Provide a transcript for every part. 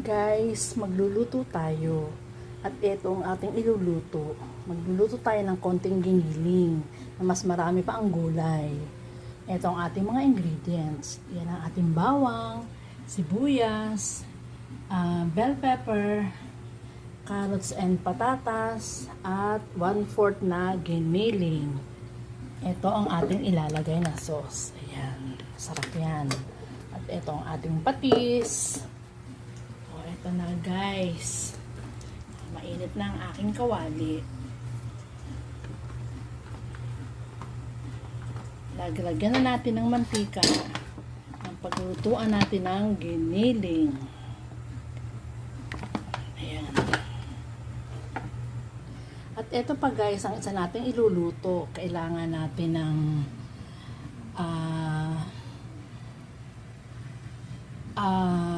Guys, magluluto tayo. At ito ang ating iluluto. Magluluto tayo ng konting giniling na mas marami pa ang gulay. Ito ang ating mga ingredients. Yan ang ating bawang, sibuyas, ah, bell pepper, carrots and patatas, at 1-4 na giniling. Ito ang ating ilalagay na sauce. Ayan. Sarap yan. At ito ang ating patis. Ito na guys. Mainit na ang aking kawali. Lagyan na natin ng mantika. Ang paglutuan natin ng giniling. Ayan. At ito pa guys, ang isa nating iluluto. Kailangan natin ng ah ah,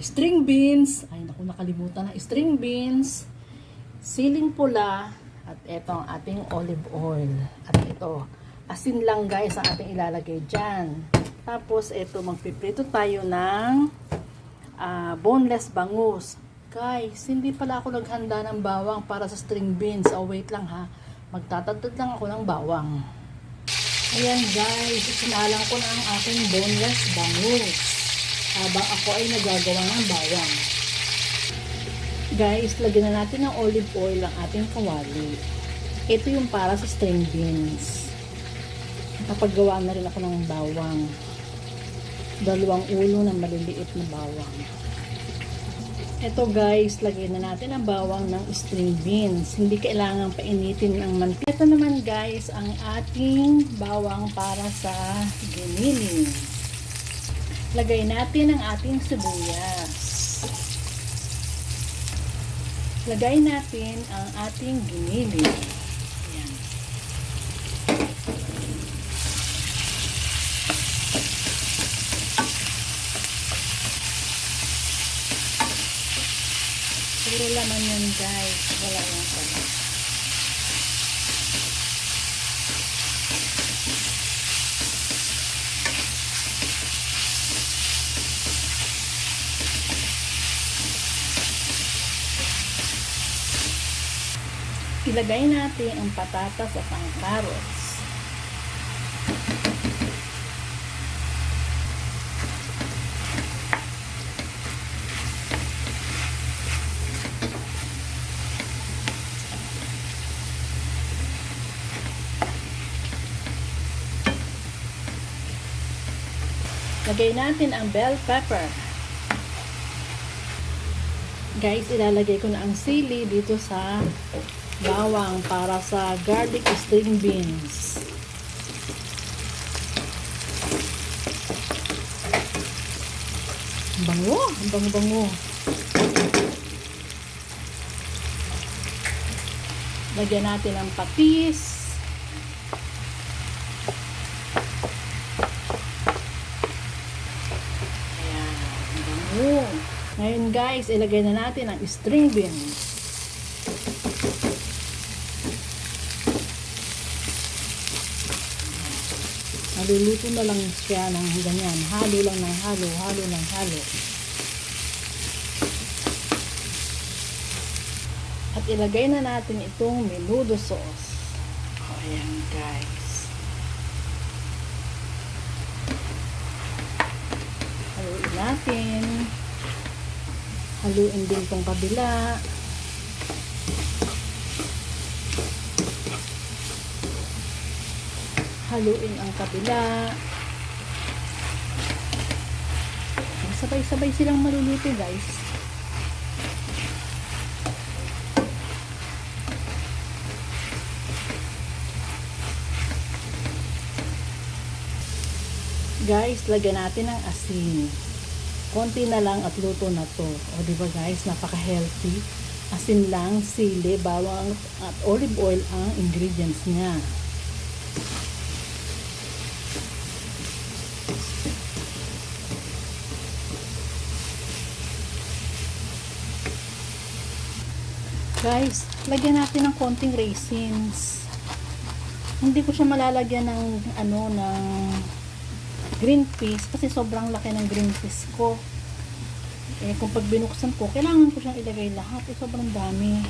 string beans. Ay, naku, nakalimutan na. String beans, siling pula, at ito ang ating olive oil. At ito, asin lang guys ang ating ilalagay dyan. Tapos, ito, magpiprito tayo ng ah, boneless bangus. Guys, hindi pala ako naghanda ng bawang para sa string beans. Oh, wait lang ha. Magtatagtad lang ako ng bawang. Ayan guys, sinalang ko na ang aking boneless bangus. Habang ako ay nagagawa ng bawang. Guys, lagyan na natin ng olive oil ang ating kawali. Ito yung para sa string beans. Nakapaggawa na rin ako ng bawang. Dalawang ulo ng maliliit na bawang. Ito guys, lagyan na natin ang bawang ng string beans. Hindi kailangan painitin ang mantika. Ito naman guys, ang ating bawang para sa giniling. Lagay natin ang ating sibuyas. Lagay natin ang ating giniling. Ayan. Puro laman yan guys. Wala yung pala. Ilagay natin ang patatas at ang carrots. Lagay natin ang bell pepper. Guys, ilalagay ko na ang sili dito sa bawang para sa garlic string beans. Ang Bango, ang bango-bango. Lagyan natin ang patis. Ayan, ang bango. Ngayon guys, ilagay na natin ang string beans. Maluluto na lang siya ng ganyan. Halo lang ng halo, halo ng halo. At ilagay na natin itong menudo sauce. O, ayan guys. Haluin natin. Haluin din tong kabila. haluin ang kabila. Sabay-sabay silang maluluto guys. Guys, lagyan natin ng asin. Konti na lang at luto na to. O di ba guys, napaka-healthy. Asin lang, sili, bawang at olive oil ang ingredients niya. Guys, lagyan natin ng konting raisins. Hindi ko siya malalagyan ng ano ng green peas kasi sobrang laki ng green peas ko. Eh, kung pag binuksan ko, kailangan ko siyang ilagay lahat. Eh, sobrang dami.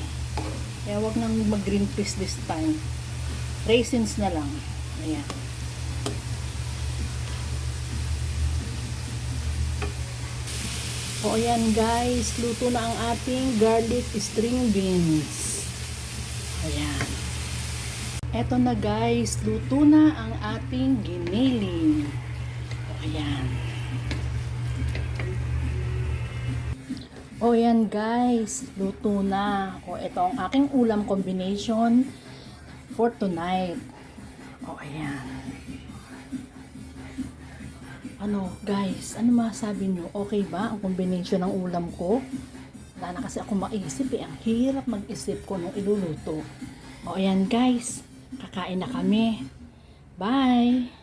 Kaya wag nang mag-green peas this time. Raisins na lang. Ayan. O ayan guys, luto na ang ating garlic string beans. Ayan. Eto na guys, luto na ang ating giniling. O ayan. O yan guys, luto na. O ito ang aking ulam combination for tonight. O ayan. Ano guys, ano masabi nyo? Okay ba ang combination ng ulam ko? Wala na kasi ako maisip eh. Ang hirap mag-isip ko nung iluluto. O ayan guys, kakain na kami. Bye!